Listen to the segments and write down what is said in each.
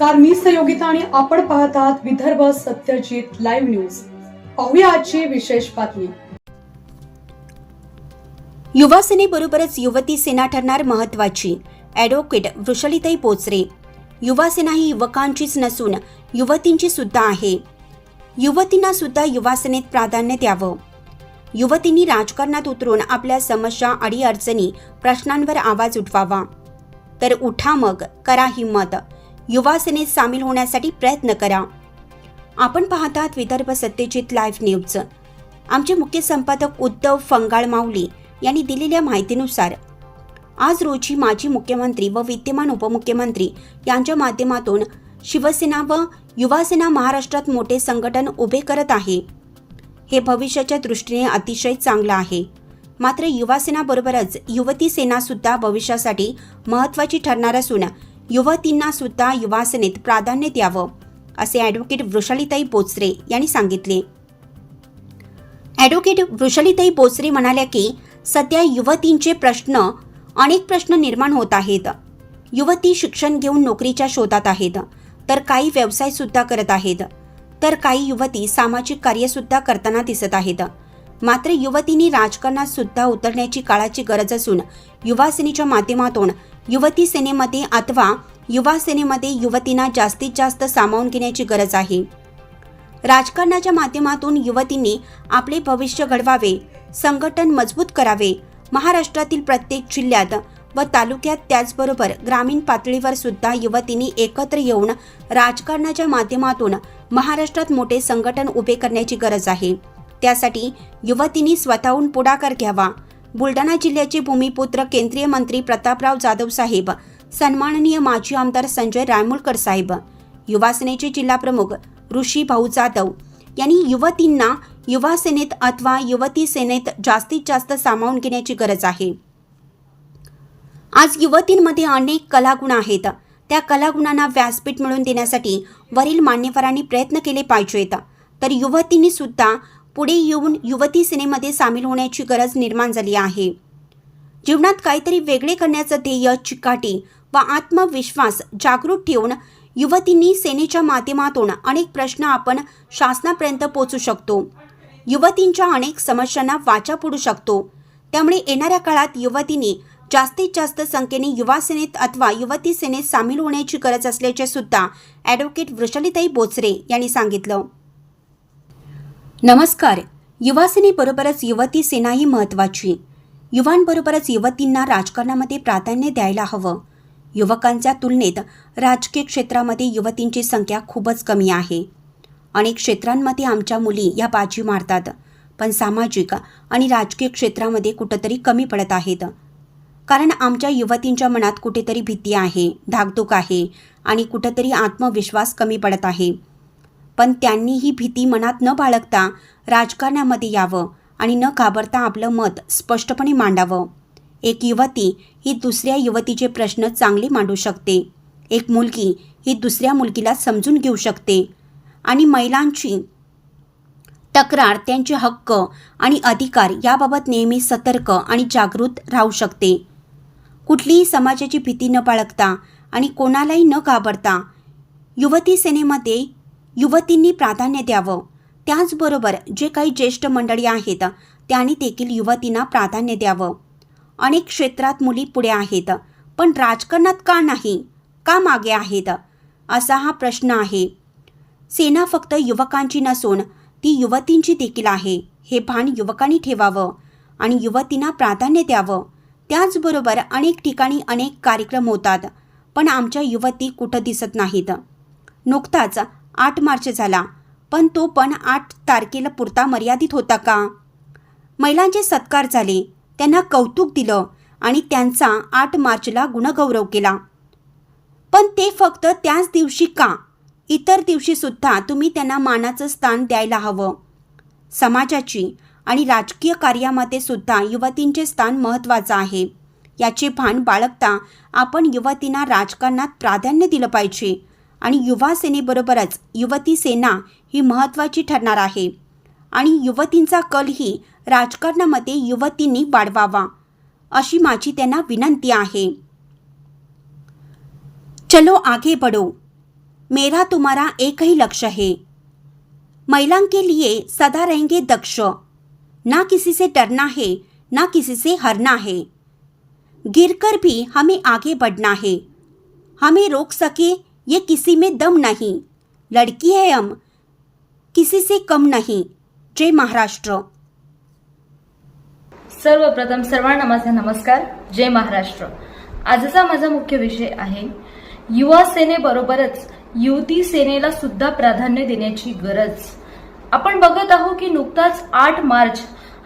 नमस्कार मी सहयोगिता आणि आपण पाहत आहात विदर्भ सत्यजित लाईव्ह न्यूज. पाहूया आजची विशेष बातमी. युवा सेनेबरोबरच युवती सेना ठरणार महत्वाची. ॲडव्होकेट वृषलिताई पोचरे. युवा सेना ही युवकांचीच नसून युवतींची सुद्धा आहे. युवतींना सुद्धा युवा सेनेत प्राधान्य द्यावं. युवतींनी राजकारणात उतरून आपल्या समस्या अडीअडचणी प्रश्नांवर आवाज उठवावा. तर उठा मग करा हिंमत. युवा सेनेत सामील होण्यासाठी प्रयत्न करा. आपण पाहतात विदर्भ सत्यजित लाईव्ह न्यूज. आमचे मुख्य संपादक उद्धव फंगाळ माऊली यांनी दिलेल्या माहितीनुसार आज रोजी माजी मुख्यमंत्री व विद्यमान उपमुख्यमंत्री यांच्या माध्यमातून शिवसेना व युवासेना महाराष्ट्रात मोठे संघटन उभे करत आहे. हे भविष्याच्या दृष्टीने अतिशय चांगलं आहे. मात्र युवासेनाबरोबरच युवती सेना सुद्धा भविष्यासाठी महत्त्वाची ठरणार असून युवतींना सुद्धा युवासनेत प्राधान्य द्यावं असे ॲडव्होकेट वृषालीताई बोचरे यांनी सांगितले. ॲडव्होकेट वृषालीताई बोचरे म्हणाल्या की सध्या युवतींचे प्रश्न अनेक प्रश्न निर्माण होत आहेत. युवती शिक्षण घेऊन नोकरीच्या शोधात आहेत तर काही व्यवसाय सुद्धा करत आहेत. तर काही युवती सामाजिक कार्यसुद्धा करताना दिसत आहेत. मात्र युवतींनी राजकारणात सुद्धा उतरण्याची काळाची गरज असून युवासेनेच्या माध्यमातून युवती सेनेमध्ये अथवा युवा सेनेमध्ये युवतींना जास्तीत जास्त सामावून घेण्याची गरज आहे. राजकारणाच्या माध्यमातून युवतींनी आपले भविष्य घडवावे संघटन मजबूत करावे महाराष्ट्रातील प्रत्येक जिल्ह्यात व तालुक्यात त्याचबरोबर ग्रामीण पातळीवर सुद्धा युवतींनी एकत्र येऊन राजकारणाच्या माध्यमातून महाराष्ट्रात मोठे संघटन उभे करण्याची गरज आहे. त्यासाठी युवतींनी स्वतःहून पुढाकार घ्यावा बुलढाणा जिल्ह्याचे भूमिपुत्र केंद्रीय मंत्री प्रतापराव जाधव साहेब सन्माननीय माजी आमदार संजय रायमुलकर साहेब युवासेनेचे जिल्हाप्रमुख ऋषी भाऊ जाधव यांनी युवतींना युवा सेनेत अथवा युवती सेनेत जास्तीत जास्त सामावून घेण्याची गरज आहे. आज युवतींमध्ये अनेक कलागुण आहेत. त्या कलागुणांना व्यासपीठ मिळवून देण्यासाठी वरील मान्यवरांनी प्रयत्न केले पाहिजेत. तर युवतींनी सुद्धा पुढे येऊन युवती सेनेमध्ये सामील होण्याची गरज निर्माण झाली आहे. जीवनात काहीतरी वेगळे करण्याचं ध्येय चिकाटी व आत्मविश्वास जागृत ठेवून युवतींनी सेनेच्या माध्यमातून अनेक प्रश्न आपण शासनापर्यंत पोचू शकतो. युवतींच्या अनेक समस्यांना वाचा फोडू शकतो. त्यामुळे येणाऱ्या काळात युवतींनी जास्तीत जास्त संख्येने युवा सेनेत अथवा युवती सेनेत सामील होण्याची गरज असल्याचे सुद्धा ॲडव्होकेट वृषलिताई बोचरे यांनी सांगितलं. नमस्कार. युवासेनेबरोबरच युवती सेना ही महत्त्वाची युवांबरोबरच युवतींना राजकारणामध्ये प्राधान्य द्यायला हवं. युवकांच्या तुलनेत राजकीय क्षेत्रामध्ये युवतींची संख्या खूपच कमी आहे. अनेक क्षेत्रांमध्ये आमच्या मुली या बाजी मारतात पण सामाजिक आणि राजकीय क्षेत्रामध्ये कुठंतरी कमी पडत आहेत. कारण आमच्या युवतींच्या मनात कुठेतरी भीती आहे धाकधूक आहे आणि कुठंतरी आत्मविश्वास कमी पडत आहे. पण त्यांनी ही भीती मनात न बाळगता राजकारणामध्ये यावं आणि न घाबरता आपलं मत स्पष्टपणे मांडावं. एक युवती ही दुसऱ्या युवतीचे प्रश्न चांगले मांडू शकते. एक मुलगी ही दुसऱ्या मुलगीला समजून घेऊ शकते. आणि महिलांची तक्रार त्यांचे हक्क आणि अधिकार याबाबत नेहमी सतर्क आणि जागृत राहू शकते. कुठलीही समाजाची भीती न बाळगता आणि कोणालाही न घाबरता युवती सेनेमध्ये युवतींनी प्राधान्य द्यावं. त्याचबरोबर जे काही ज्येष्ठ मंडळी आहेत त्यांनी देखील युवतींना प्राधान्य द्यावं. अनेक क्षेत्रात मुली पुढे आहेत पण राजकारणात का नाही? का मागे आहेत? असा हा प्रश्न आहे. सेना फक्त युवकांची नसून ती युवतींची देखील आहे. हे भान युवकांनी ठेवावं आणि युवतींना प्राधान्य द्यावं. त्याचबरोबर अनेक ठिकाणी अनेक कार्यक्रम होतात पण आमच्या युवती कुठं दिसत नाहीत? नुकताच आठ मार्च झाला. पण तो पण आठ तारखेला पुरता मर्यादित होता का? महिलांचे सत्कार झाले. त्यांना कौतुक दिलं आणि त्यांचा आठ मार्चला गुणगौरव केला. पण ते फक्त त्याच दिवशी का? इतर दिवशीसुद्धा तुम्ही त्यांना मानाचं स्थान द्यायला हवं. समाजाची आणि राजकीय कार्यामध्ये सुद्धा युवतींचे स्थान महत्त्वाचं आहे. याचे भान बाळगता आपण युवतींना राजकारणात प्राधान्य दिलं पाहिजे. आणि युवा सेनेबरोबरच युवती सेना ही महत्त्वाची ठरणार आहे. आणि युवतींचा कलही राजकारणामध्ये युवतींनी वाढवावा अशी माझी त्यांना विनंती आहे. चलो आगे बढो. मेरा तुम्हारा एक ही लक्ष्य है. महिलाओं के लिए सदा रहेंगे दक्ष. ना किसी से डरना है ना किसी से हरना है. गिरकर भी हमें आगे बढ़ना है. हमें रोक सके ये किसी में दम नहीं। लड़की है हम। किसी से कम नहीं। जय महाराष्ट्र। सर्वप्रथम सर्वांना माझा नमस्कार। जय महाराष्ट्र. आजचा माझा मुख्य विषय आहे युवा सेनेबरोबरच युवती सेनेला सुद्धा प्राधान्य देण्याची गरज. आपण बघत आहोत की नुकताच आठ मार्च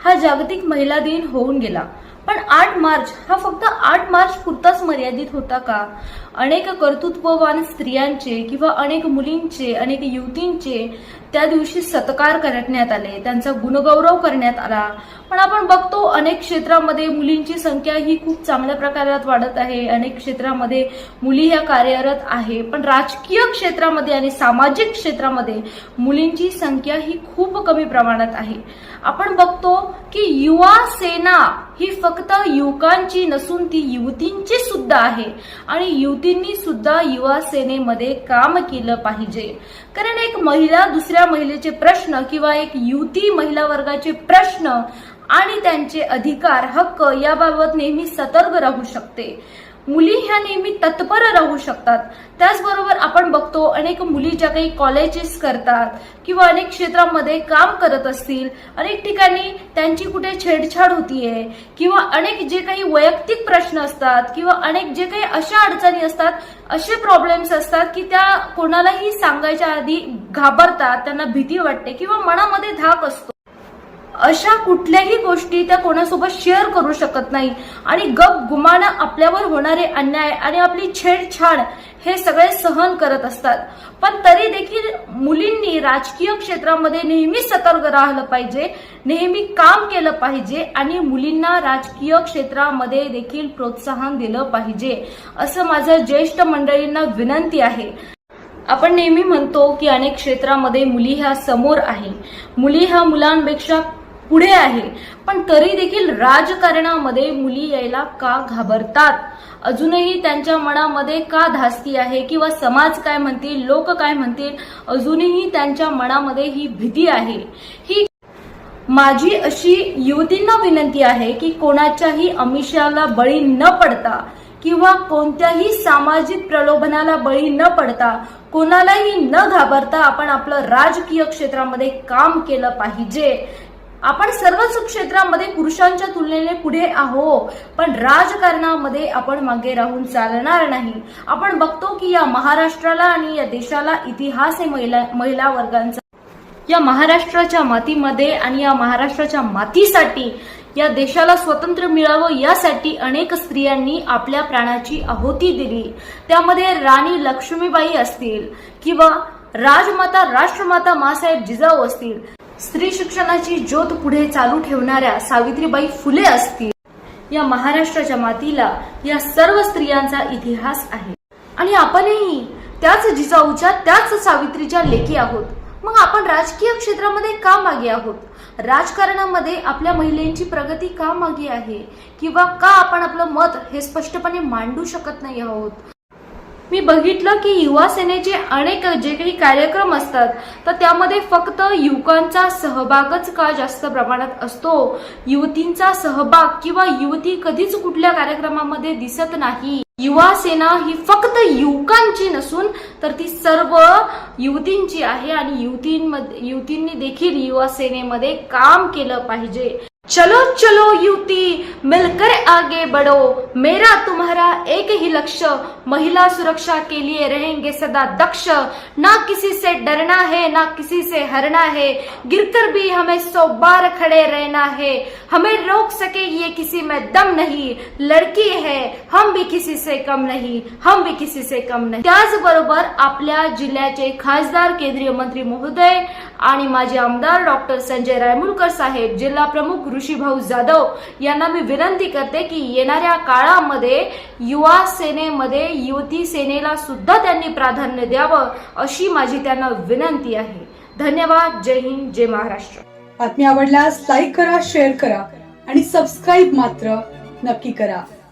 हा जागतिक महिला दिन होऊन गेला. पण आठ मार्च हा फक्त आठ मार्च पुरताच मर्यादित होता का? अनेक कर्तृत्ववान स्त्रियांचे किंवा अनेक मुलींचे अनेक युवतींचे त्या दिवशी सत्कार करण्यात आले. त्यांचा गुणगौरव करण्यात आला. पण आपण बघतो अनेक क्षेत्रामध्ये मुलींची संख्या ही खूप चांगल्या प्रकारात वाढत आहे. अनेक क्षेत्रामध्ये मुली ह्या कार्यरत आहे. पण राजकीय क्षेत्रामध्ये आणि सामाजिक क्षेत्रामध्ये मुलींची संख्या ही खूप कमी प्रमाणात आहे. आपण बघतो की युवा सेना ही फक्त युवकांची नसून ती युवतींची सुद्धा आहे. आणि युवतींनी सुद्धा युवा सेनेमध्ये काम केलं पाहिजे. कारण एक महिला दुसऱ्या महिलेचे प्रश्न किंवा एक युवती महिला वर्गाचे प्रश्न आणि त्यांचे अधिकार हक्क याबाबत नेहमी सतर्क राहू शकते. मुली ह्या नेहमी तत्पर राहू शकतात. त्याचबरोबर आपण बघतो अनेक मुली ज्या काही कॉलेजेस करतात किंवा अनेक क्षेत्रामध्ये काम करत असतील अनेक ठिकाणी त्यांची कुठे छेडछाड होतीये किंवा अनेक जे काही वैयक्तिक प्रश्न असतात किंवा अनेक जे काही अशा अडचणी असतात असे प्रॉब्लेम्स असतात की त्या कोणालाही सांगायच्या आधी घाबरतात त्यांना भीती वाटते किंवा मनामध्ये धाक असतो. अशा कुठल्याही गोष्टी त्या कोणासोबत शेअर करू शकत नाही. आणि गप गुमानं आपल्यावर होणारे अन्याय आणि आपली छेडछाड हे सगळे सहन करत असतात. पण तरी देखील मुलींनी राजकीय क्षेत्रामध्ये नेहमी सतर्क राहिलं पाहिजे नेहमी काम केलं पाहिजे आणि मुलींना राजकीय क्षेत्रामध्ये देखील प्रोत्साहन दिलं पाहिजे असं माझं ज्येष्ठ मंडळींना विनंती आहे. आपण नेहमी म्हणतो की अनेक क्षेत्रामध्ये मुली ह्या समोर आहे. मुली ह्या मुलांपेक्षा पुढे आहे. पण तरी देखील राजकारणामध्ये मुली यायला का घाबरतात? अजूनही त्यांच्या मनामध्ये का धास्ती आहे? किंवा समाज काय म्हणतील लोक काय म्हणतील? अजूनही त्यांच्या मनामध्ये ही भीती आहे. ही माझी अशी युवतींना विनंती आहे की कोणाच्याही अमिषाला बळी न पडता किंवा कोणत्याही सामाजिक प्रलोभनाला बळी न पडता कोणालाही न घाबरता आपण आपलं राजकीय क्षेत्रामध्ये काम केलं पाहिजे. आपण सर्वच क्षेत्रामध्ये पुरुषांच्या तुलनेने पुढे आहो पण राजकारणामध्ये आपण मागे राहून चालणार नाही. आपण बघतो की या महाराष्ट्राला आणि या देशाला इतिहास आहे महिला महिला वर्गांचा या महाराष्ट्राच्या मातीमध्ये आणि या महाराष्ट्राच्या मातीसाठी या देशाला स्वतंत्र मिळावं यासाठी अनेक स्त्रियांनी आपल्या प्राणाची आहुती दिली. त्यामध्ये राणी लक्ष्मीबाई असतील किंवा राजमाता राष्ट्रमाता मासाहेब जिजाऊ असतील. स्त्री शिक्षणाची ज्योत पुढे चालू ठेवणाऱ्या सावित्रीबाई फुले असतील. या महाराष्ट्राच्या मातीला या सर्व स्त्रियांचा इतिहास आहे. आणि आपणही त्याच जिजाऊच्या त्याच सावित्रीच्या लेखी आहोत. मग आपण राजकीय क्षेत्रामध्ये का मागे आहोत? राजकारणामध्ये आपल्या महिलेंची प्रगती का मागे आहे? किंवा का आपण आपलं मत हे स्पष्टपणे मांडू शकत नाही आहोत? मी बघितलं की युवा सेनेचे अनेक जे काही कार्यक्रम असतात तर त्यामध्ये फक्त युवकांचा सहभागच का जास्त प्रमाणात असतो? युवतींचा सहभाग किंवा युवती कधीच कुठल्या कार्यक्रमामध्ये दिसत नाही. युवा सेना ही फक्त युवकांची नसून तर ती सर्व युवतींची आहे आणि युवतींमध्ये युवतींनी देखील युवा सेनेमध्ये काम केलं पाहिजे. चलो चलो युवती मिलकर आगे बढ़ो। मेरा तुम्हारा एक ही लक्ष्य महिला सुरक्षा के लिए रहेंगे सदा दक्ष। ना किसी से डरना है ना किसी से हरना है। गिरकर भी हमें सौ बार खड़े रहना है। हमें रोक सके ये किसी में दम नहीं। लड़की है हम भी किसी से कम नहीं हम भी किसी से कम नाही। त्याचबरोबर आपल्या जिल्ह्याचे खासदार केंद्रीय मंत्री महोदय आणि माजी आमदार डॉक्टर संजय रायमुलकर साहेब जिल्हा प्रमुख ऋषीभाऊ जाधव यांना मी विनंती करते की येणाऱ्या काळामध्ये युवा सेनेमध्ये युवती सेनेला सुद्धा त्यांनी प्राधान्य द्यावं अशी माझी त्यांना विनंती आहे. धन्यवाद. जय हिंद. जय महाराष्ट्र. बातमी आवडल्यास लाईक करा शेअर करा आणि सबस्क्राईब मात्र नक्की करा.